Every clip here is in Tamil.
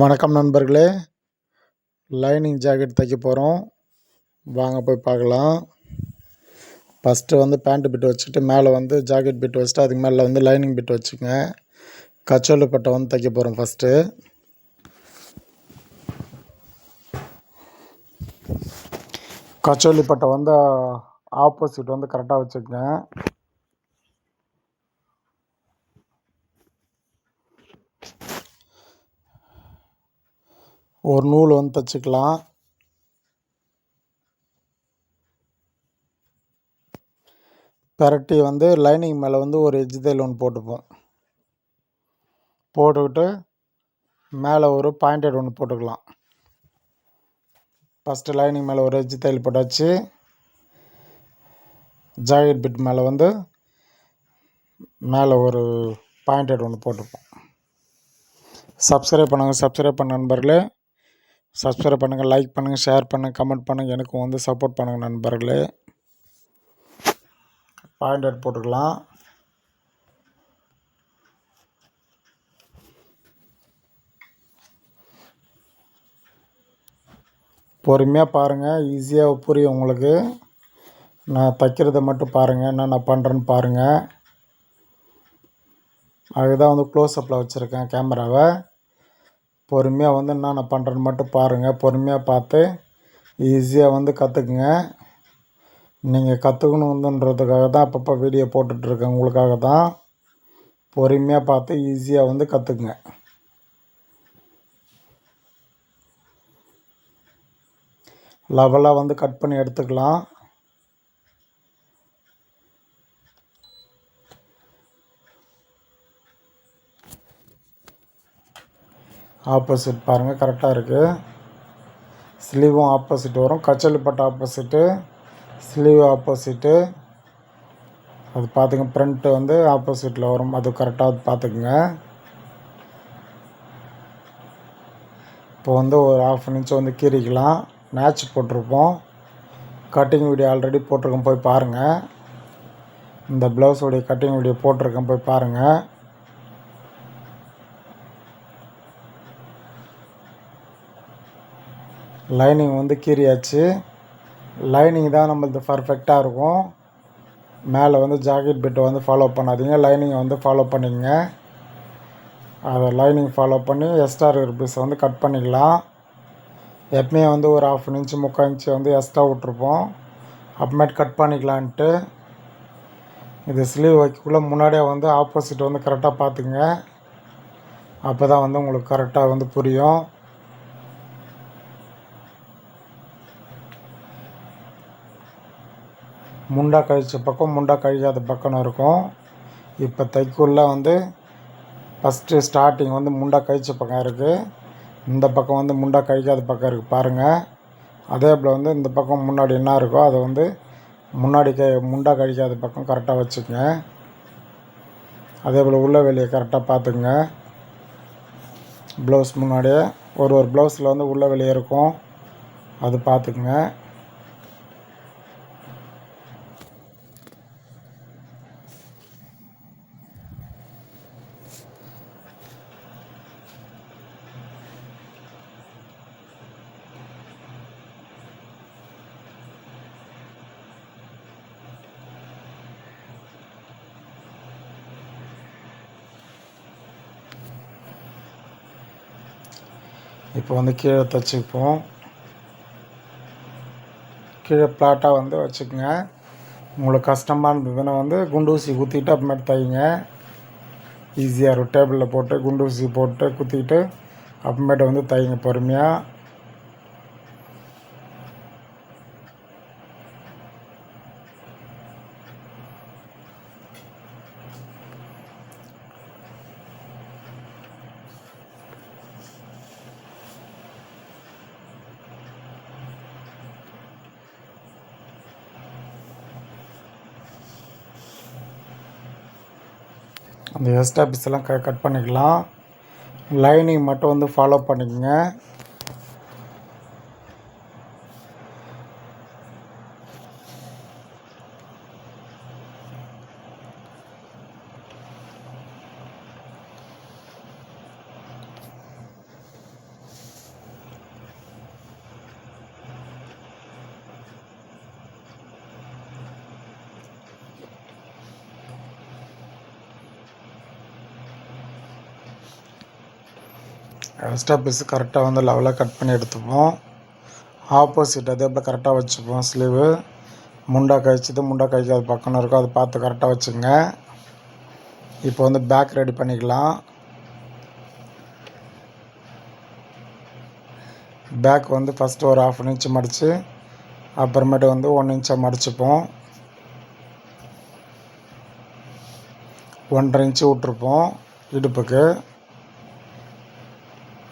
வணக்கம் நண்பர்களே. லைனிங் ஜாக்கெட் தைக்க போகிறோம் வாங்க போய் பார்க்கலாம். ஃபஸ்ட்டு வந்து பேண்ட்டு பிட்டு வச்சுட்டு மேலே வந்து ஜாக்கெட் பிட்டு வச்சுட்டு அதுக்கு மேலே வந்து லைனிங் பிட்டு வச்சுக்கங்க கச்சோலி பட்டை வந்து தைக்க போகிறோம் ஃபஸ்ட்டு கச்சோலி பட்டை வந்து ஆப்போசிட் வந்து கரெக்டாக வச்சுக்கங்க. ஒரு நூல் வந்து தைச்சிக்கலாம் பெரட்டி வந்து லைனிங் மேலே வந்து ஒரு எஜ்ஜு தையல் ஒன்று போட்டுப்போம். போட்டுக்கிட்டு மேலே ஒரு பாயிண்டட் ஒன்று போட்டுக்கலாம். ஃபஸ்ட்டு லைனிங் மேலே ஒரு எஜ்ஜு தையல் போட்டாச்சு. ஜாக்கெட் பிட் மேலே வந்து மேலே ஒரு பாயிண்டட் ஒன்று போட்டுப்போம். சப்ஸ்கிரைப் பண்ணுங்கள் சப்ஸ்கிரைப் பண்ண நண்பர்களே சப்ஸ்கிரைப் பண்ணுங்கள் லைக் பண்ணுங்கள் ஷேர் பண்ணுங்கள் கமெண்ட் பண்ணுங்கள் எனக்கும் வந்து சப்போர்ட் பண்ணுங்கள் நண்பர்களே. பாயிண்டட் போட்டுக்கலாம். பொறுமையாக பாருங்கள் ஈஸியாக புரியும் உங்களுக்கு. நான் தைக்கிறத மட்டும் பாருங்கள் என்ன நான் பண்ணுறேன்னு பாருங்கள் அதுதான் வந்து க்ளோஸ்அப்பில் வச்சுருக்கேன் கேமராவை பொறுமையாக வந்து என்னென்ன பண்ணுறேன்னு மட்டும் பாருங்கள் பொறுமையாக பார்த்து ஈஸியாக வந்து கற்றுக்குங்க நீங்கள் கற்றுக்கணுன்றதுக்காக தான் அப்பப்போ வீடியோ போட்டுட்ருக்கேன் உங்களுக்காக தான். பொறுமையாக பார்த்து ஈஸியாக வந்து கற்றுக்குங்க லெவலாக வந்து கட் பண்ணி எடுத்துக்கலாம். ஆப்போசிட் பாருங்கள் கரெக்டாக இருக்குது ஸ்லீவும் ஆப்போசிட் வரும். கச்சலி ஆப்போசிட்டு ஸ்லீவ் ஆப்போசிட்டு அது பார்த்துங்க ப்ரிண்ட்டு வந்து ஆப்போசிட்டில் வரும். அது கரெக்டாக பார்த்துக்குங்க இப்போ வந்து ஒரு ஆஃப் இன்ச் வந்து கீறிக்கலாம். மேட்ச் போட்டிருப்போம். கட்டிங் வீடியோ ஆல்ரெடி போட்டிருக்கேன் போய் பாருங்கள் இந்த ப்ளவுஸோடைய கட்டிங் வீடியோ போட்டிருக்கேன் போய் பாருங்கள் லைனிங் வந்து கீறியாச்சு. லைனிங் தான் நம்மளது பர்ஃபெக்டாக இருக்கும். மேலே வந்து ஜாக்கெட் பிட்டை வந்து ஃபாலோ பண்ணாதீங்க. லைனிங்கை வந்து ஃபாலோ பண்ணிங்க அதை லைனிங் ஃபாலோ பண்ணி எக்ஸ்ட்ரா இருக்கிற பீஸை வந்து கட் பண்ணிக்கலாம். எப்பவுமே வந்து ஒரு ஆஃப் இன்ச்சு முக்கால் இன்ச்சு வந்து எக்ஸ்ட்ரா விட்ருப்போம் அப்புறமேட்டு கட் பண்ணிக்கலான்ட்டு. இது ஸ்லீவ் வைக்கக்குள்ளே முன்னாடியே வந்து ஆப்போசிட் வந்து கரெக்டாக பார்த்துங்க அப்போ தான் வந்து உங்களுக்கு கரெக்டாக வந்து புரியும். முண்டா கழிச்ச பக்கம் முண்டா கழிக்காத பக்கம்னு இருக்கும். இப்போ தைக்குள்ள வந்து ஃபஸ்ட்டு ஸ்டார்டிங் வந்து முண்டா கழிச்ச பக்கம் இருக்குது இந்த பக்கம் வந்து முண்டா கழிக்காத பக்கம் இருக்குது பாருங்கள் அதே போல் வந்து இந்த பக்கம் முன்னாடி என்ன இருக்கோ அதை வந்து முன்னாடி க முண்டா கழிக்காத பக்கம் கரெக்டாக வச்சுக்கோங்க. அதே போல் உள்ள வெளியை கரெக்டாக பார்த்துக்குங்க. ப்ளவுஸ் முன்னாடியே ஒரு ஒரு ப்ளவுஸில் வந்து உள்ள வெளியே இருக்கும். அது பார்த்துக்குங்க. இப்போ வந்து கீழே தைச்சிப்போம் கீழே பிளாட்டாக வந்து வச்சுக்கோங்க. உங்களுக்கு கஷ்டமாக இருந்ததுன்னா வந்து குண்டூசி குத்திட்டு அப்புறமேட்டு தைங்க. ஈஸியாக இருக்கும் டேபிளில் போட்டு குண்டூசி போட்டு குத்திட்டு அப்புறமேட்டு வந்து தைங்க பொறுமையாக அந்த எக்ஸ்ட்ரா பீஸ் எல்லாம் க கட் பண்ணிக்கலாம். லைனிங் மட்டும் வந்து ஃபாலோ பண்ணிக்கோங்க. எக்ஸ்ட்ரா பீஸ் கரெக்டாக வந்து லெவலாக கட் பண்ணி எடுத்துப்போம். ஆப்போசிட் அதே போல் கரெக்டாக வச்சுப்போம் ஸ்லீவு முண்டா கழிச்சது முண்டா கழிக்காத பக்கம் இருக்கும் அதை பார்த்து கரெக்டாக வச்சுங்க. இப்போ வந்து பேக் ரெடி பண்ணிக்கலாம். பேக் வந்து ஃபஸ்ட்டு ஒரு ஆஃப் இன்ச்சு மடித்து அப்புறமேட்டு வந்து ஒன் இன்ச்சாக மடிச்சுப்போம். ஒன்றரை இன்ச்சு விட்ருப்போம் இடுப்புக்கு.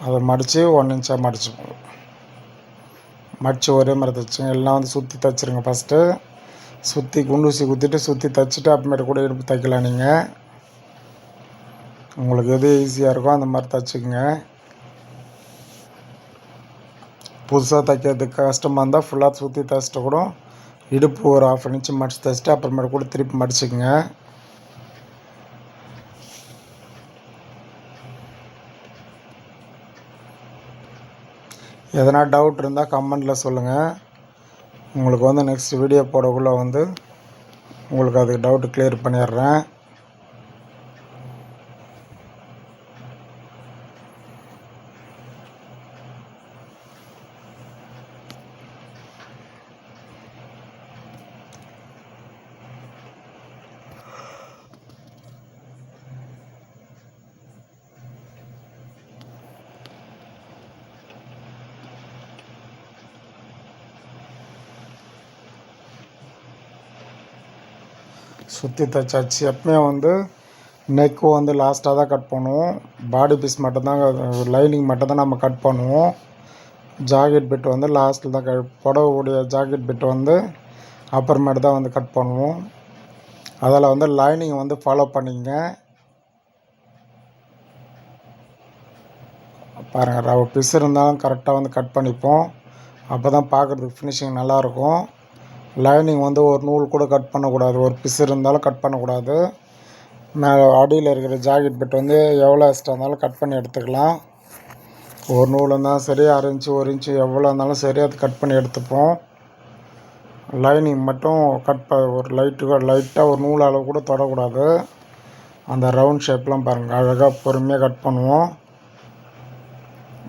அதை மடித்து ஒன் இன்ச்சாக மடிச்சுப்போம் மடித்து ஒரே மாதிரி தைச்சிங்க எல்லாம் வந்து சுற்றி தைச்சிருங்க ஃபஸ்ட்டு சுற்றி குண்டூசி குத்திட்டு சுற்றி தைச்சிட்டு அப்புறமேட்டு கூட இடுப்பு தைக்கலாம் நீங்கள் உங்களுக்கு எது ஈஸியாக இருக்கோ அந்த மாதிரி தைச்சிக்கோங்க. புதுசாக தைக்கிறதுக்கு கஷ்டமாக இருந்தால் ஃபுல்லாக சுற்றி தைச்சிட்டு கூட இடுப்பு ஒரு ஆஃப் இன்ச்சு மடித்து தைச்சிட்டு அப்புறமேட்டு கூட திருப்பி மடிச்சுக்கோங்க. எதனா டவுட் இருந்தால் கமெண்டில் சொல்லுங்கள் உங்களுக்கு வந்து நெக்ஸ்ட் வீடியோ போடக்குள்ளே வந்து உங்களுக்கு அதுக்கு டவுட்டு க்ளியர் பண்ணிடுறேன். சுற்றி தைச்சாச்சு எப்பவுமே வந்து நெக்கு வந்து லாஸ்ட்டாக தான் கட் பண்ணுவோம். பாடி பீஸ் மட்டும்தான் லைனிங் மட்டும்தான் நம்ம கட் பண்ணுவோம். ஜாக்கெட் பிட் வந்து லாஸ்ட்டில் தான் க புடவைடைய ஜாக்கெட் பிட் வந்து அப்புறமேட்டு தான் வந்து கட் பண்ணுவோம். அதில் வந்து லைனிங் வந்து ஃபாலோ பண்ணிங்க. பாருங்கள் ரவ பீஸ் இருந்தாலும் கரெக்டாக வந்து கட் பண்ணிப்போம். அப்போ தான் பார்க்குறதுக்கு ஃபினிஷிங் நல்லாயிருக்கும் லைனிங் வந்து ஒரு நூல் கூட கட் பண்ணக்கூடாது. ஒரு பிஸ் இருந்தாலும் கட் பண்ணக்கூடாது. மேலே அடியில் இருக்கிற ஜாக்கெட் பெட் வந்து எவ்வளோ எக்ஸ்ட்ரா இருந்தாலும் கட் பண்ணி எடுத்துக்கலாம். ஒரு நூல் இருந்தாலும் சரி அரை இன்ச்சு ஒரு இன்ச்சு எவ்வளோ இருந்தாலும் சரி அது கட் பண்ணி எடுத்துப்போம். லைனிங் மட்டும் கட் ப ஒரு லைட்டு லைட்டாக ஒரு நூல் அளவு கூட தொடக்கூடாது. அந்த ரவுண்ட் ஷேப்லாம் பாருங்கள் அழகாக பொறுமையாக கட் பண்ணுவோம்.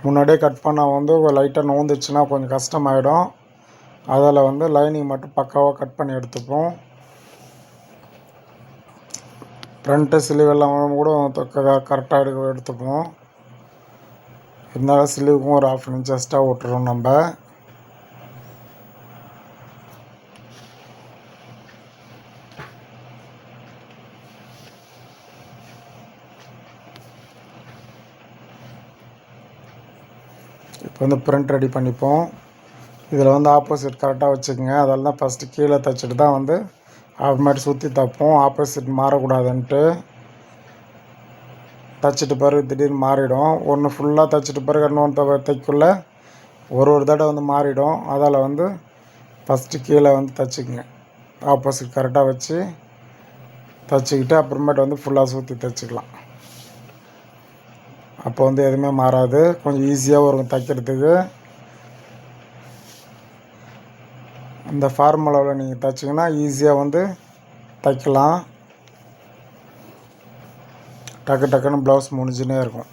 முன்னாடியே கட் பண்ணால் வந்து லைட்டாக நோந்துச்சுன்னா கொஞ்சம் கஷ்டமாயிடும். அதில் வந்து லைனிங் மட்டும் பக்காவாக கட் பண்ணி எடுத்துப்போம். ஃப்ரண்ட்டு ஸ்லீவ் கூட கரெக்டாக எடுக்க எடுத்துப்போம். இருந்தாலும் சிலிவுக்கும் ஒரு ஆஃப் இன்ச் எக்ஸ்ட்ரா விட்டுறோம் நம்ம. இப்போ வந்து பிரிண்ட் ரெடி பண்ணிப்போம். இதில் வந்து ஆப்போசிட் கரெக்டாக வச்சுக்கோங்க. அதெல்லாம் தான் ஃபஸ்ட்டு கீழே தைச்சிட்டு தான் வந்து அப்புறமேட்டு சுற்றி தைப்போம். ஆப்போசிட் மாறக்கூடாதுன்ட்டு. தைச்சிட்டு பிறகு திடீர்னு மாறிடும். ஒன்று ஃபுல்லாக தைச்சிட்டு பிறகு இன்னொன்று தைக்குள்ள ஒரு ஒரு தடவை வந்து மாறிடும். அதால் வந்து ஃபஸ்ட்டு கீழே வந்து தைச்சிக்கங்க. ஆப்போசிட் கரெக்டாக வச்சு தைச்சிக்கிட்டு அப்புறமேட்டு வந்து ஃபுல்லாக சுற்றி தைச்சிக்கலாம். அப்போ வந்து எதுவுமே மாறாது. கொஞ்சம் ஈஸியாக வரும் தைக்கிறதுக்கு. இந்த ஃபார்முலாவில் நீங்கள் தைச்சிங்கன்னா ஈஸியாக வந்து தைக்கலாம். டக்கு டக்குன்னு ப்ளவுஸ் முடிஞ்சுனே இருக்கும்.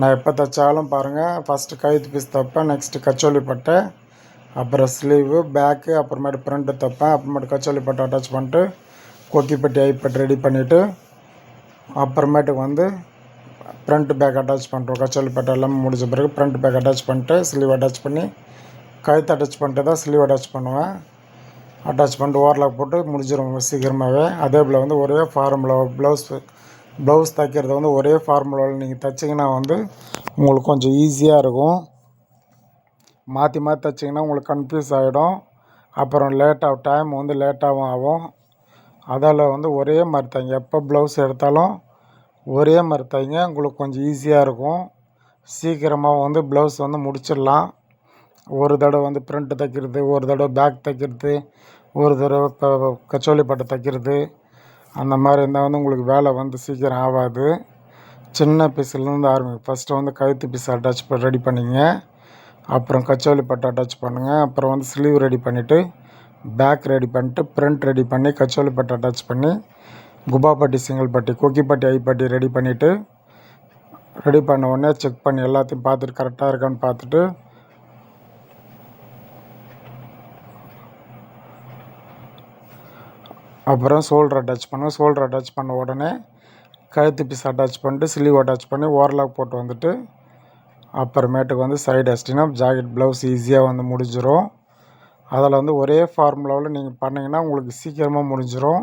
நான் எப்போ தைச்சாலும் பாருங்கள் ஃபஸ்ட்டு கழுத்து பீஸ் தைப்பேன் நெக்ஸ்ட்டு கச்சோலி பட்டை அப்புறம் ஸ்லீவு பேக்கு அப்புறமேட்டு ஃப்ரண்ட்டு தைப்பேன் அப்புறமேட்டு கச்சோலி பட்டை அட்டாச் பண்ணிட்டு கொக்கிப்பட்டி ஐப்பட்டு ரெடி பண்ணிவிட்டு அப்புறமேட்டுக்கு வந்து ஃப்ரண்ட் பேக் அட்டாச் பண்ணுறோம் கச்சோலி பட்டை எல்லாமே முடிஞ்ச பிறகு ஃப்ரண்ட் பேக் அட்டாச் பண்ணிட்டு ஸ்லீவ் அட்டாச் பண்ணி கழுத்து அட்டாச் பண்ணிட்டு தான் ஸ்லீவ் அட்டாச் பண்ணுவேன். அட்டாச் பண்ணிட்டு ஓவர்லாக் போட்டு முடிஞ்சிடும் சீக்கிரமாகவே அதே போல் வந்து ஒரே ஃபார்முலா ப்ளவுஸ் ப்ளவுஸ் தைக்கிறது வந்து ஒரே ஃபார்முலாவில் நீங்கள் தைச்சிங்கன்னா வந்து உங்களுக்கு கொஞ்சம் ஈஸியாக இருக்கும். மாற்றி மாற்றி தைச்சிங்கன்னா உங்களுக்கு கன்ஃபியூஸ் ஆகிடும் அப்புறம் லேட்டாக டைம் வந்து லேட்டாகவும் ஆகும். அதால் வந்து ஒரே மாதிரி தைங்க. எப்போ ப்ளவுஸ் எடுத்தாலும் ஒரே மாதிரி தைங்க. உங்களுக்கு கொஞ்சம் ஈஸியாக இருக்கும். சீக்கிரமாக வந்து ப்ளவுஸ் வந்து முடிச்சிடலாம். ஒரு தடவை வந்து பிரிண்ட்டு தைக்கிறது ஒரு தடவை பேக் தைக்கிறது ஒரு தடவை இப்போ கச்சோலி பட்டை தைக்கிறது அந்த மாதிரி இருந்தால் வந்து உங்களுக்கு வேலை வந்து சீக்கிரம் ஆகாது. சின்ன பீஸ்லேருந்து ஆரம்பிங்க. ஃபஸ்ட்டு வந்து கழுத்து பீஸ் அட்டாச் ரெடி பண்ணிங்க. அப்புறம் கச்சோலி பட்டை அட்டாச் பண்ணுங்கள் அப்புறம் வந்து ஸ்லீவ் ரெடி பண்ணிவிட்டு பேக் ரெடி பண்ணிட்டு ப்ரிண்ட் ரெடி பண்ணி கச்சோலி பட்டை அட்டாச் பண்ணி குபாப்பட்டி சிங்கிள் பட்டி கொக்கிப்பட்டி ஐப்பட்டி ரெடி பண்ணிவிட்டு ரெடி பண்ண உடனே செக் பண்ணி எல்லாத்தையும் பார்த்துட்டு கரெக்டாக இருக்கான்னு பார்த்துட்டு அப்புறம் ஷோல்டர் அட்டாச் பண்ணுவேன் ஷோல்டர் அட்டாச் பண்ண உடனே கழுத்து பீஸ் அட்டாச் பண்ணிட்டு ஸ்லீவ் அட்டாச் பண்ணி ஓவர்லாக் போட்டு வந்துட்டு அப்புறமேட்டுக்கு வந்து சைடு அஸ்டினா ஜாக்கெட் ப்ளவுஸ் ஈஸியாக வந்து முடிஞ்சிடும் அதில் வந்து ஒரே ஃபார்முலாவில் நீங்கள் பண்ணிங்கன்னா உங்களுக்கு சீக்கிரமாக முடிஞ்சிடும்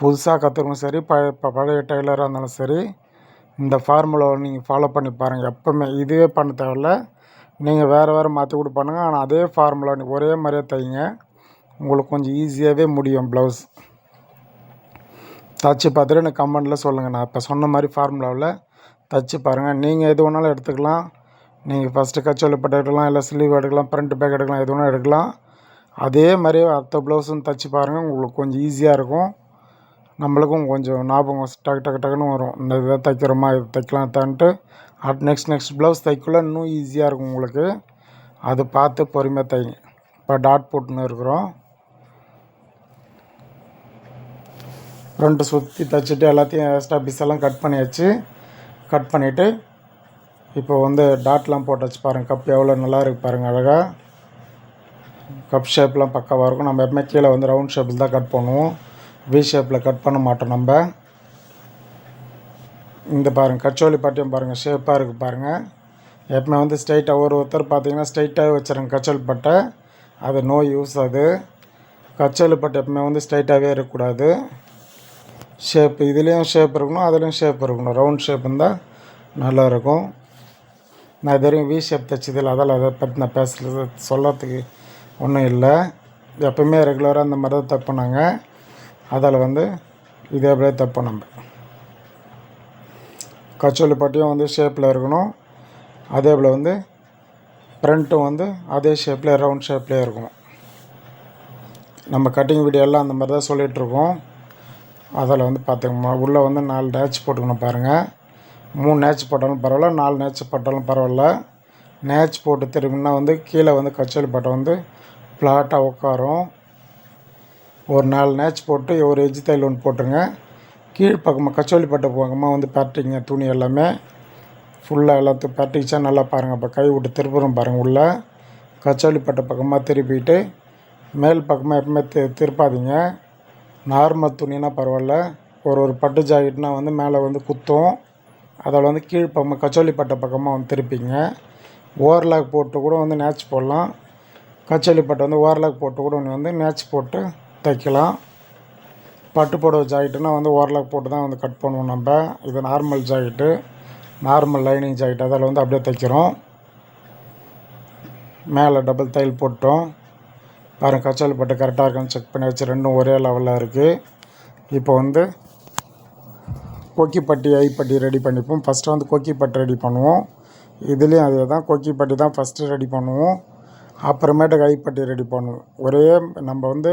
புதுசாக கற்றுக்கணும் சரி பழைய ப- பழைய டெய்லராக இருந்தாலும் சரி இந்த ஃபார்முலாவை நீங்கள் ஃபாலோ பண்ணி பாருங்கள் எப்போவுமே இதுவே பண்ண தேவையில்ல. நீங்கள் வேறு வேறு மாற்றி கூட பண்ணுங்கள் ஆனால் அதே ஃபார்முலா ஒரே மாதிரியே தைங்க. உங்களுக்கு கொஞ்சம் ஈஸியாகவே முடியும் ப்ளவுஸ் தச்சு பார்த்துட்டு எனக்கு கமெண்டில் சொல்லுங்கள் நான் இப்போ சொன்ன மாதிரி ஃபார்முலாவில் தச்சு பாருங்கள் நீங்கள் எது வேணாலும் எடுத்துக்கலாம். நீங்கள் ஃபஸ்ட்டு கச்சோலி எடுக்கலாம். இல்லை ஸ்லீவ் எடுக்கலாம் ப்ரிண்ட் பேக் எடுக்கலாம் எது வேணாலும் எடுக்கலாம். அதே மாதிரி அடுத்த ப்ளவுஸும் தச்சு பாருங்கள் உங்களுக்கு கொஞ்சம் ஈஸியாக இருக்கும். நம்மளுக்கும் கொஞ்சம் ஞாபகம் டக்கு டக்கு டக்குன்னு வரும். இந்த இதை தைக்கிறோமா இது தைக்கலாம் தான்ட்டு அட் நெக்ஸ்ட் நெக்ஸ்ட் ப்ளவுஸ் தைக்குள்ள இன்னும் ஈஸியாக இருக்கும் உங்களுக்கு. அது பார்த்து பொறுமையாக தைங்க. இப்போ டாட் போட்டுன்னு இருக்கிறோம். ஃப்ரண்ட்டு சுற்றி தைச்சிட்டு எல்லாத்தையும் எக்ஸ்ட்ரா பீஸெல்லாம் கட் பண்ணியாச்சு. கட் பண்ணிவிட்டு இப்போ வந்து டாட்லாம் போட்டாச்சு பாருங்கள் கப் எவ்வளோ நல்லா இருக்குது பாருங்கள் அழகாக கப் ஷேப்லாம் பக்காவாக இருக்கும். நம்ம எப்பவுமே கீழே வந்து ரவுண்ட் ஷேப்பில் தான் கட் பண்ணுவோம். வி ஷேப்பில் கட் பண்ண மாட்டோம் நம்ம. இந்த பாருங்கள் கச்சோலி பாட்டியும் பாருங்கள் ஷேப்பாக இருக்குது பாருங்கள் எப்பவுமே வந்து ஸ்ட்ரைட்டாக ஒரு ஒருத்தர் பார்த்தீங்கன்னா ஸ்ட்ரைட்டாகவே வச்சுருங்க கச்சோலி பட்டை. அது நோ யூஸ் அது. கச்சோலி பட்டை எப்பவுமே வந்து ஸ்ட்ரைட்டாகவே இருக்கக்கூடாது. ஷேப் இதுலேயும் ஷேப் இருக்கணும் அதுலேயும் ஷேப் இருக்கணும். ரவுண்ட் ஷேப் இருந்தால் நல்லாயிருக்கும். நான் இது வரைக்கும் வி ஷேப் தைச்சதில்ல. அதால் அதை பற்றி நான் பேசுகிறது சொல்கிறதுக்கு ஒன்றும் இல்லை. எப்பவுமே ரெகுலராக அந்த மாதிரி தான் தப்புனாங்க நாங்கள் அதால் வந்து இதே அப்படியே தப்பு நம்ம. கச்சோலி பட்டியும் வந்து ஷேப்பில் இருக்கணும். அதே போல் வந்து ஃப்ரண்ட்டும் வந்து அதே ஷேப்பில் ரவுண்ட் ஷேப்லேயே இருக்கணும். நம்ம கட்டிங் வீடியோ எல்லாம் அந்த மாதிரி தான் சொல்லிகிட்ருக்கோம் அதில் வந்து பார்த்துக்கோமா உள்ளே வந்து நாலு நேச்சு போட்டுக்கணும் பாருங்கள் மூணு நேச்சு போட்டாலும் பரவாயில்ல நாலு நேச்சு போட்டாலும் பரவாயில்ல. நேச்சு போட்டு திரும்பினா வந்து கீழே வந்து கச்சோலி பட்டை வந்து ஃப்ளாட்டாக உட்காரும். ஒரு நாலு நேச்சு போட்டு ஒரு எஜ்ஜி தையல் ஒன்று போட்டுருங்க. கீழ் பக்கமாக கச்சோலி பட்டை பக்கமாக வந்து பரட்டிங்க துணி எல்லாமே. ஃபுல்லாக எல்லாத்தையும் பரட்டிச்சா நல்லா பாருங்கள் இப்போ கை விட்டு திருப்புறம் பாருங்கள் உள்ளே. கச்சோலி பட்டை பக்கமாக திருப்பிட்டு மேல் பக்கமாக எப்பவுமே தி திருப்பாதீங்க. நார்மல் துணினா பரவாயில்ல. ஒரு ஒரு பட்டு ஜாக்கெட்னால் வந்து மேலே வந்து குத்தும். அதில் வந்து கீழ் பக்கமாக கச்சோலி பட்டை பக்கமாக வந்து திருப்பிங்க. ஓவர்லாக் போட்டு கூட வந்து நேச்சு போடலாம். கச்சோலி பட்டை வந்து ஓவர்லாக் போட்டு கூட ஒன்று வந்து நேட்ச் போட்டு தைக்கலாம். பட்டு புடவை ஜாக்கெட்டுனா வந்து ஓவர்லாக் போட்டு தான் வந்து கட் பண்ணுவோம் நம்ம. இது normal jacket. Normal lining jacket அதில் வந்து அப்படியே தைக்கிறோம். மேலே டபுள் தையல் போட்டோம். பாருங்கள் கச்சாலி பட்டு கரெக்டாக இருக்கான்னு செக் பண்ணி வச்சு ரெண்டும் ஒரே லெவலில் இருக்குது இப்போ வந்து கொக்கிப்பட்டி ஐப்பட்டி ரெடி பண்ணிப்போம். ஃபஸ்ட்டு வந்து கொக்கிப்பட்டி ரெடி பண்ணுவோம். இதுலேயும் அதே தான். கொக்கிப்பட்டி தான் ஃபஸ்ட்டு ரெடி பண்ணுவோம். அப்புறமேட்டுக்கு ஐப்பட்டி ரெடி பண்ணுவோம். ஒரே நம்ம வந்து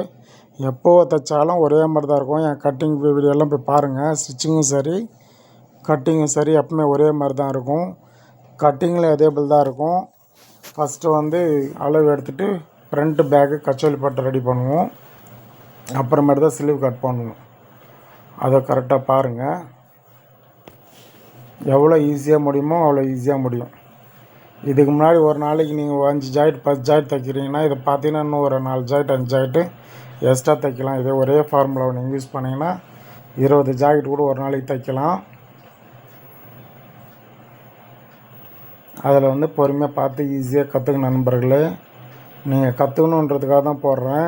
எப்போ தைச்சாலும் ஒரே மாதிரி தான் இருக்கும். என் கட்டிங் வீடியோலாம் போய் பாருங்கள் ஸ்டிச்சிங்கும் சரி கட்டிங்கும் சரி எப்பவுமே ஒரே மாதிரி தான் இருக்கும். கட்டிங்கில் அதேபிள் தான் இருக்கும். ஃபஸ்ட்டு வந்து அளவு எடுத்துகிட்டு ஃப்ரண்ட்டு பேக்கு கச்சோலி பட்டை ரெடி பண்ணுவோம். அப்புறமேட்டு தான் ஸ்லீவ் கட் பண்ணுவோம் அதை கரெக்டாக பாருங்கள் எவ்வளோ ஈஸியாக முடியுமோ அவ்வளோ ஈஸியாக முடியும். இதுக்கு முன்னாடி ஒரு நாளைக்கு நீங்கள் அஞ்சு ஜாக்கெட் பத்து ஜாக்கெட் தைக்கிறீங்கன்னா இதை பார்த்தீங்கன்னா இன்னும் ஒரு நாலு ஜாக்கெட் அஞ்சு ஜாக்கெட்டு எக்ஸ்ட்ரா தைக்கலாம். இதே ஒரே ஃபார்முலாவை நீங்கள் யூஸ் பண்ணிங்கன்னா இருபது ஜாக்கெட் கூட ஒரு நாளைக்கு தைக்கலாம். அதில் வந்து பொறுமையாக பார்த்து ஈஸியாக கற்றுக்க நண்பர்களே. நீங்கள் கற்றுக்கணுன்றதுக்காக தான் போடுறேன்.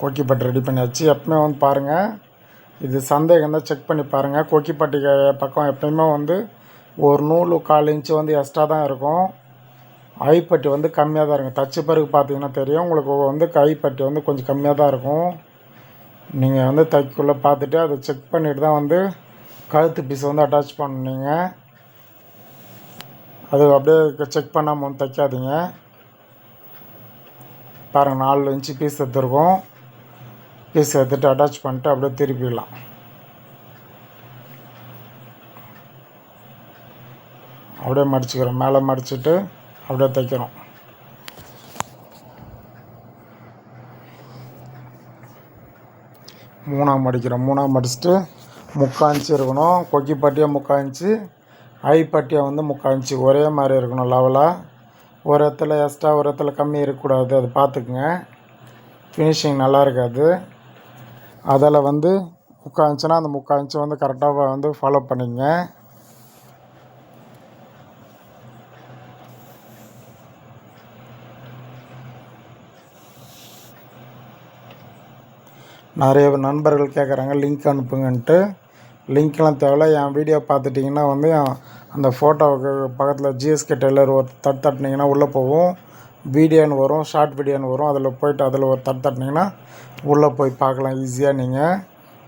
கோக்கிப்பட்டு ரெடி பண்ணியாச்சு. எப்பவுமே வந்து பாருங்கள் இது சந்தேகம் தான் செக் பண்ணி பாருங்கள் கோக்கிப்பட்டி பக்கம் எப்பயுமே வந்து ஒரு நூல் கால் இன்ச்சு வந்து எக்ஸ்ட்ரா தான் இருக்கும். ஐப்பட்டி வந்து கம்மியாக தான் இருக்கும். தச்சு பிறகு பார்த்தீங்கன்னா தெரியும். உங்களுக்கு வந்து கைப்பட்டி வந்து கொஞ்சம் கம்மியாக தான் இருக்கும். நீங்கள் வந்து தைக்குள்ளே பார்த்துட்டு அதை செக் பண்ணிவிட்டு தான் வந்து கழுத்து பீஸ் வந்து அட்டாச் பண்ணுனீங்க. அது அப்படியே செக் பண்ணாமல் வந்து தைக்காதீங்க. பாருங்கள் நாலு இன்ச்சு பீஸ் எடுத்துருக்கோம். பீஸ் எடுத்துகிட்டு அட்டாச் பண்ணிட்டு அப்படியே திருப்பிடலாம். அப்படியே மடிச்சுக்கிறோம். மேலே மடிச்சுட்டு அப்படியே தைக்கிறோம். மூணாக மடிக்கிறோம். மூணாக மடிச்சுட்டு முக்கால் இன்ச்சு இருக்கணும். கொக்கி பட்டியாக முக்கால் இன்ச்சு ஐ பட்டியாக வந்து முக்கால் இன்ச்சு. ஒரே மாதிரி இருக்கணும் லெவலாக ஒரு இடத்துல எக்ஸ்ட்ரா ஒரு இடத்துல கம்மி இருக்கக்கூடாது. அது பார்த்துக்குங்க. ஃபினிஷிங் நல்லா இருக்காது. அதில் வந்து முக்கால் இன்ச்சுனா அந்த முக்கால் இன்ச்சு வந்து கரெக்டாக வந்து ஃபாலோ பண்ணிங்க. நிறைய நண்பர்கள் கேட்குறாங்க லிங்க் அனுப்புங்கன்ட்டு. லிங்க்லாம் தேவையில்ல. என் வீடியோ பார்த்துட்டிங்கன்னா வந்து அந்த ஃபோட்டோவுக்கு பக்கத்தில் ஜிஎஸ்கே டெய்லர் ஒரு தட்டு தட்டினீங்கன்னா உள்ளே போகும். வீடியோன்னு வரும் ஷார்ட் வீடியோன்னு வரும். அதில் போயிட்டு அதில் ஒரு தட்டு தட்டினீங்கன்னா உள்ளே போய் பார்க்கலாம் ஈஸியாக நீங்கள்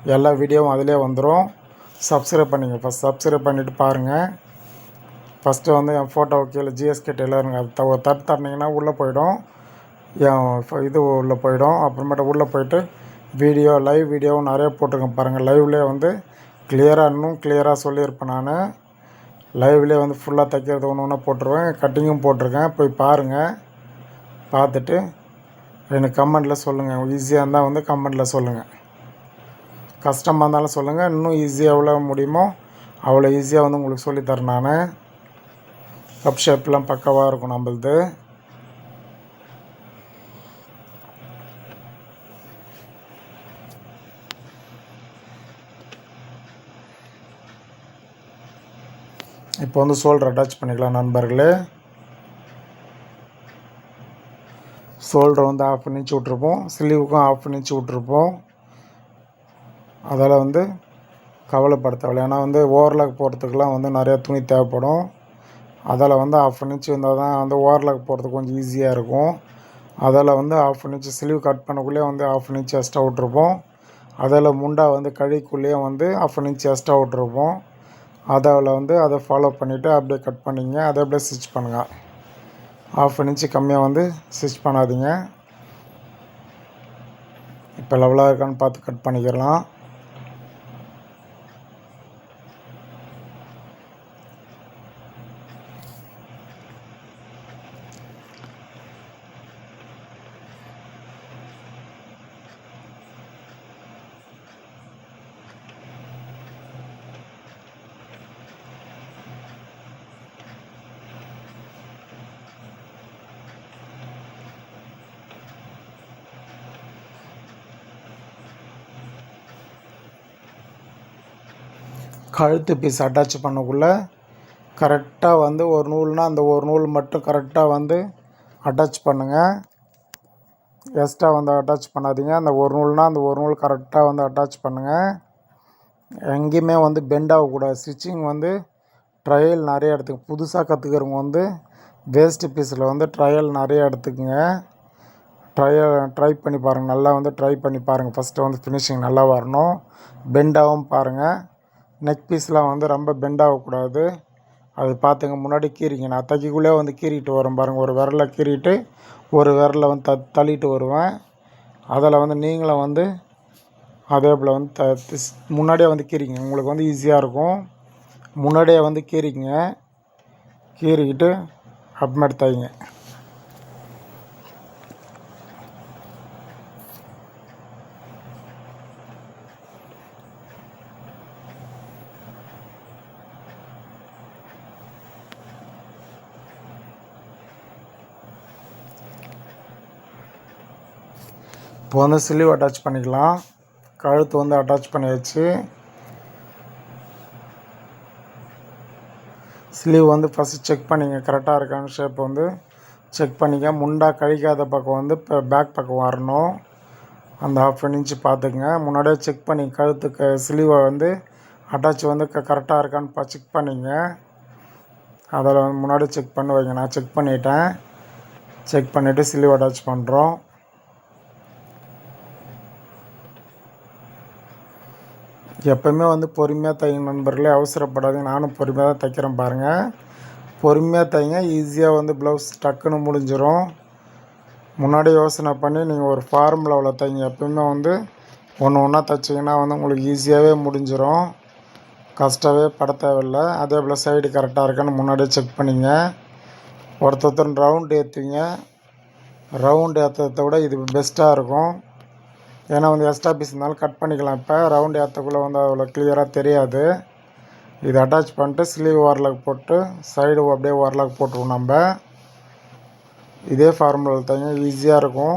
எல்லா வீடியோவும் அதிலே வந்துடும் சப்ஸ்கிரைப் பண்ணிங்க ஃபஸ்ட் சப்ஸ்கிரைப் பண்ணிவிட்டு பாருங்கள் ஃபஸ்ட்டு வந்து என் ஃபோட்டோவை கீழே ஜிஎஸ்கே டெய்லருங்க அது த- ஒரு தட்டு தட்டினீங்கன்னா உள்ளே போயிடும். என் இது உள்ளே போயிடும். அப்புறமேட்டு உள்ளே போயிட்டு வீடியோ லைவ் வீடியோவும் நிறைய போட்டிருக்கேன் பாருங்கள் லைவ்லேயே வந்து கிளியராக இன்னும் கிளியராக சொல்லியிருப்பேன் நான். லைவ்லேயே வந்து ஃபுல்லாக தைக்கிறது ஒன்று ஒன்றா போட்டுருவேன். கட்டிங்கும் போட்டிருக்கேன். போய் பாருங்கள் பார்த்துட்டு எனக்கு கமெண்டில் சொல்லுங்கள் ஈஸியாக இருந்தால் வந்து கமெண்டில் சொல்லுங்கள் கஷ்டமாக இருந்தாலும் சொல்லுங்கள் இன்னும் ஈஸியாக எவ்வளோ முடியுமோ அவ்வளோ ஈஸியாக வந்து உங்களுக்கு சொல்லித்தரேன் நான். கப் ஷேப்லாம் பக்கவாக இருக்கும் நம்மளது. இப்போ வந்து சோல்டர் அட்டாச் பண்ணிக்கலாம் நண்பர்களே. ஷோல்டர் வந்து ஆஃப் பண்ணி விட்ருப்போம் ஸ்லீவுக்கும் ஆஃப் பண்ணி விட்ருப்போம் அதால் வந்து கவலைப்பட தேவையில்ல ஏன்னா வந்து ஓவர்லாக் போடுறதுக்குலாம் வந்து நிறையா துணி தேவைப்படும். அதில் வந்து ஆஃப் பண்ணிச்சு இருந்தால் தான் வந்து ஓவர்லாக் போடுறதுக்கு கொஞ்சம் ஈஸியாக இருக்கும். அதில் வந்து ஆஃப் பண்ணிச்சு ஸ்லீவ் கட் பண்ணக்குள்ளேயே வந்து ஆஃப் பண்ணிச்சு எக்ஸ்ட்ரா விட்ருப்போம் அதில் முண்டா வந்து கழிக்குள்ளேயே வந்து ஆஃப் பண்ணிச்சு எக்ஸ்ட்ரா விட்ருப்போம் அதில் வந்து அதை ஃபாலோ பண்ணிவிட்டு அப்படியே கட் பண்ணிங்க. அதை அப்படியே ஸ்டிச் பண்ணுங்கள் ஆஃப் இன்ச்சு கம்மியாக வந்து ஸ்டிச் பண்ணாதீங்க. இப்போ லெவலாக இருக்கான்னு பார்த்து கட் பண்ணிக்கிறலாம் கழுத்து பீஸ் அட்டாச் பண்ணக்குள்ளே கரெக்டாக வந்து ஒரு நூல்னால் அந்த ஒரு நூல் மட்டும் கரெக்டாக வந்து அட்டாச் பண்ணுங்கள் எக்ஸ்ட்ரா வந்து அட்டாச் பண்ணாதீங்க. அந்த ஒரு நூல்னால் அந்த ஒரு நூல் கரெக்டாக வந்து அட்டாச் பண்ணுங்கள் எங்கேயுமே வந்து பெண்ட் ஆகக்கூடாது. ஸ்டிச்சிங் வந்து ட்ரையல் நிறைய எடுத்துங்க புதுசாக கற்றுக்கிறவங்க வந்து வேஸ்ட்டு பீஸில் வந்து ட்ரையல் நிறைய எடுத்துக்கங்க. ட்ரையல் ட்ரை பண்ணி பாருங்கள் நல்லா வந்து ட்ரை பண்ணி பாருங்கள் ஃபஸ்ட்டு வந்து ஃபினிஷிங் நல்லா வரணும். பெண்டாகவும் பாருங்கள் நெக் பீஸ்லாம் வந்து ரொம்ப பெண்ட் ஆகக்கூடாது. அது பார்த்துங்க முன்னாடி கீறிங்க. நான் தைக்கக்குள்ளே வந்து கீறிட்டு வரும் பாருங்கள் ஒரு விரலை கீறிட்டு ஒரு விரலை வந்து த தள்ளிட்டு வருவேன். அதில் வந்து நீங்களும் வந்து அதே போல் வந்து த திஸ்- முன்னாடியே வந்து கீறிங்க. உங்களுக்கு வந்து ஈஸியாக இருக்கும். முன்னாடியே வந்து கீறிங்க. கீறிக்கிட்டு அப்புறமேட்டு தைங்க. இப்போ வந்து ஸ்லீவ் அட்டாச் பண்ணிக்கலாம். கழுத்து வந்து அட்டாச் பண்ணியாச்சு. ஸ்லீவ் வந்து ஃபஸ்ட்டு செக் பண்ணிங்க. கரெக்டாக இருக்கான்னு ஷேப் வந்து செக் பண்ணிக்க முண்டா கழிக்காத பக்கம் வந்து இப்போ பேக் பக்கம் வரணும். அந்த ஹாஃப் இன்ச்சு பார்த்துக்குங்க. முன்னாடியே செக் பண்ணி கழுத்துக்கு ஸ்லீவை வந்து அட்டாச் வந்து க கரெக்டாக இருக்கான்னு பா செக் பண்ணிங்க. அதில் வந்து முன்னாடி செக் பண்ணி வைங்க. நான் செக் பண்ணிட்டேன். செக் பண்ணிவிட்டு ஸ்லீவ் அட்டாச் பண்ணுறோம் எப்போயுமே வந்து பொறுமையாக தைங்க நண்பர்களே அவசரப்படாதீங்க. நானும் பொறுமையாக தான் தைக்கிறேன் பாருங்கள் பொறுமையாக தைங்க ஈஸியாக வந்து ப்ளவுஸ் டக்குன்னு முடிஞ்சிடும் முன்னாடி யோசனை பண்ணி நீங்கள் ஒரு ஃபார்முலாவில் தைங்க. எப்பவுமே வந்து ஒன்று ஒன்றா தைச்சிங்கன்னா வந்து உங்களுக்கு ஈஸியாகவே முடிஞ்சிடும் கஷ்டமே பட தேவையில்லை. அதே போல் சைடு கரெக்டாக இருக்கான்னு முன்னாடியே செக் பண்ணிங்க. ஒருத்தர் ரவுண்டு ஏற்றுவீங்க ரவுண்டு ஏற்றுறத விட இது பெஸ்ட்டாக இருக்கும். ஏன்னா வந்து எக்ஸ்ட்ரா பீஸ் இருந்தாலும் கட் பண்ணிக்கலாம். இப்போ ரவுண்ட் ஏற்றக்குள்ளே வந்து அவ்வளோ கிளியராக தெரியாது. இது அட்டாச் பண்ணிட்டு ஸ்லீவ் ஓரலாக் போட்டு சைடு அப்படியே ஓரலாக் போட்டுருவோம் நம்ம. இதே ஃபார்முலா தைங்க ஈஸியாக இருக்கும்.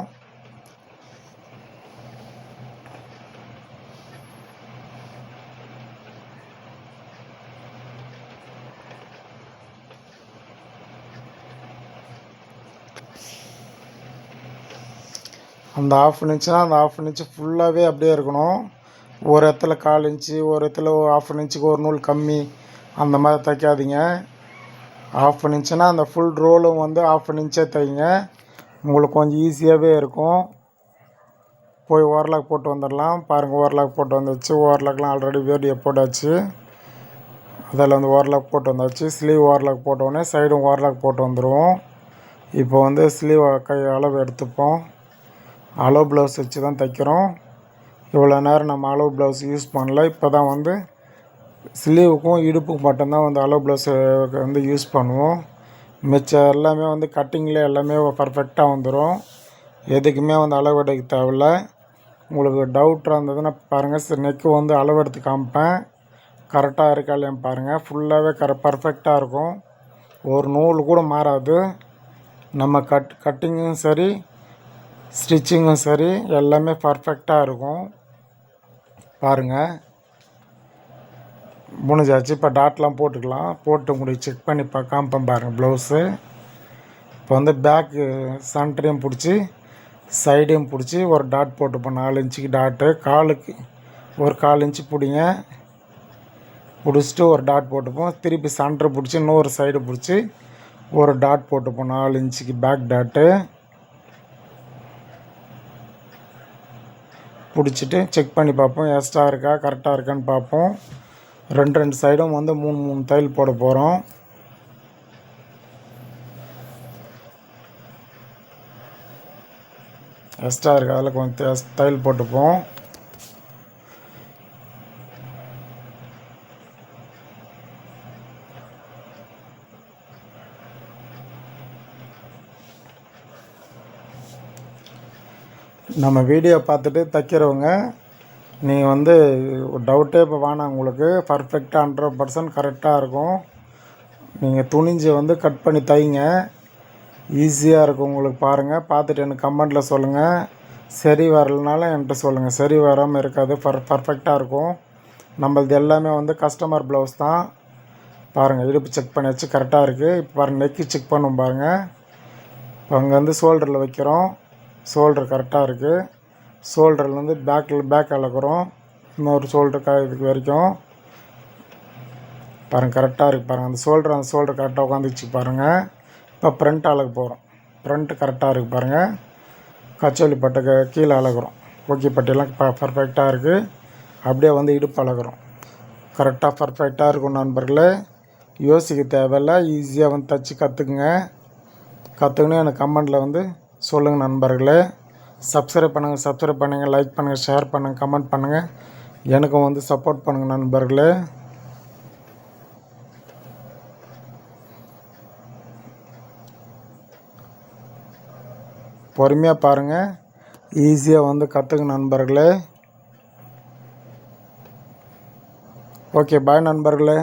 அந்த ஆஃப் இன்ச்சுனா அந்த ஆஃப் இன்ச்சு ஃபுல்லாகவே அப்படியே இருக்கணும். ஒரு இடத்துல கால் இன்ச்சு ஒரு இடத்துல ஆஃப் இன்ச்சுக்கு ஒரு நூல் கம்மி. அந்த மாதிரி தைக்காதீங்க. ஆஃப் இன்ச்சுனா அந்த ஃபுல் ரோலும் வந்து ஆஃப் இன்ச்சே தைங்க. உங்களுக்கு கொஞ்சம் ஈஸியாகவே இருக்கும். போய் ஓவர்லாக் போட்டு வந்துடலாம். பாருங்கள் ஓவர்லாக் போட்டு வந்துச்சு ஓவர்லாக்லாம் ஆல்ரெடி வீடியோ போட்டாச்சு. அதில் வந்து ஓவர்லாக் போட்டு வந்தாச்சு. ஸ்லீவ் ஓவர்லாக் போட்டோடனே சைடும் ஓவர்லாக் போட்டு வந்துடுவோம் இப்போ வந்து ஸ்லீவ் கை அளவு எடுத்துப்போம். அலோ ப்ளவுஸ் வச்சு தான் தைக்கிறோம். இவ்வளோ நேரம் நம்ம அலோ ப்ளவுஸ் யூஸ் பண்ணல. இப்போ தான் வந்து ஸ்லீவுக்கும் இடுப்புக்கும் மட்டும்தான் வந்து அலோ ப்ளவுஸ் வந்து யூஸ் பண்ணுவோம். மிச்சம் எல்லாமே வந்து கட்டிங்கில் எல்லாமே பர்ஃபெக்டாக வந்துடும் எதுக்குமே வந்து அளவு எடுக்க தேவையில்ல. உங்களுக்கு டவுட்டாக இருந்ததுன்னா பாருங்கள் நெக்கு வந்து அளவு எடுத்து காமிப்பேன். கரெக்டாக இருக்கா இல்லையான்னு பாருங்கள் ஃபுல்லாகவே கர பர்ஃபெக்டாக இருக்கும். ஒரு நூல் கூட மாறாது. நம்ம கட் கட்டிங்கும் சரி ஸ்டிச்சிங்கும் சரி எல்லாமே பர்ஃபெக்டாக இருக்கும். பாருங்கள் முடிஞ்சாச்சு. இப்போ டாட்லாம் போட்டுக்கலாம். போட்டு முடி செக் பண்ணி பா காமிப்பேன் பாருங்கள் ப்ளவுஸு இப்போ வந்து பேக்கு சென்டரையும் பிடிச்சி சைடையும் பிடிச்சி ஒரு டாட் போட்டுப்போம் நாலு இன்ச்சுக்கு டாட்டு காலுக்கு ஒரு கால் இன்ச்சு பிடிங்க. பிடிச்சிட்டு ஒரு டாட் போட்டுப்போம் திருப்பி சென்டர் பிடிச்சி இன்னொரு சைடு பிடிச்சி ஒரு டாட் போட்டுப்போம் நாலு இன்ச்சுக்கு பேக் டாட்டு பிடிச்சிட்டு செக் பண்ணி பார்ப்போம். எக்ஸ்ட்ரா இருக்கா கரெக்டாக இருக்கான்னு பார்ப்போம். ரெண்டு ரெண்டு சைடும் வந்து மூணு மூணு தையல் போட போகிறோம் எக்ஸ்ட்ரா இருக்குது அதில் கொஞ்சம் தையல் போட்டுப்போம். நம்ம வீடியோ பார்த்துட்டு தைக்கிறவங்க நீங்கள் வந்து டவுட்டே இப்போ வேணாம் உங்களுக்கு. பர்ஃபெக்டாக ஹண்ட்ரட் பர்சன்ட் கரெக்டாக இருக்கும். நீங்கள் துணிஞ்சு வந்து கட் பண்ணி தைங்க. ஈஸியாக இருக்கும் உங்களுக்கு பாருங்கள் பார்த்துட்டு எனக்கு கமெண்ட்டில் சொல்லுங்கள் சரி வரலனாலும் என்கிட்ட சொல்லுங்கள் சரி வராமல் இருக்காது. பர் பர்ஃபெக்டாக இருக்கும். நம்மளது எல்லாமே வந்து கஸ்டமர் ப்ளவுஸ் தான். பாருங்கள் இடுப்பு செக் பண்ணியாச்சு கரெக்டாக இருக்குது இப்போ பாருங்கள் நெக்கு செக் பண்ணும் பாருங்கள் இப்போ அங்கே வந்து ஷோல்டரில் வைக்கிறோம். ஷோல்டர் கரெக்டாக இருக்குது ஷோல்டர்லேருந்து பேக்கில் பேக் அளக்குறோம் இன்னொரு ஷோல்டர் க இதுக்கு வரைக்கும். பாருங்கள் கரெக்டாக இருக்குது பாருங்கள் அந்த ஷோல்டர் அந்த ஷோல்டர் கரெக்டாக உட்காந்துச்சு பாருங்கள் இப்போ ஃப்ரண்ட் அளக்கு போகிறோம் ஃப்ரண்ட்டு கரெக்டாக இருக்குது பாருங்கள் கச்சோலி பட்டை கீழே அளக்குறோம் ஓகே பட்டியெல்லாம் ப பர்ஃபெக்டாக இருக்குது அப்படியே வந்து இடுப்பு அளக்குறோம் கரெக்டாக பர்ஃபெக்டாக இருக்கும் நண்பர்களே. யோசிக்க தேவையில்ல. ஈஸியாக வந்து தைச்சி கற்றுக்குங்க கற்றுக்கணும் எனக்கு கமெண்டில் வந்து சொல்லுங்கள் நண்பர்களே. சப்ஸ்கிரைப் பண்ணுங்கள் சப்ஸ்கிரைப் பண்ணுங்கள் லைக் பண்ணுங்கள் ஷேர் பண்ணுங்கள் கமெண்ட் பண்ணுங்கள் எனக்கும் வந்து சப்போர்ட் பண்ணுங்கள் நண்பர்களே. பொறுமையாக பாருங்கள் ஈஸியாக வந்து கற்றுங்க நண்பர்களே. ஓகே பாய் நண்பர்களே.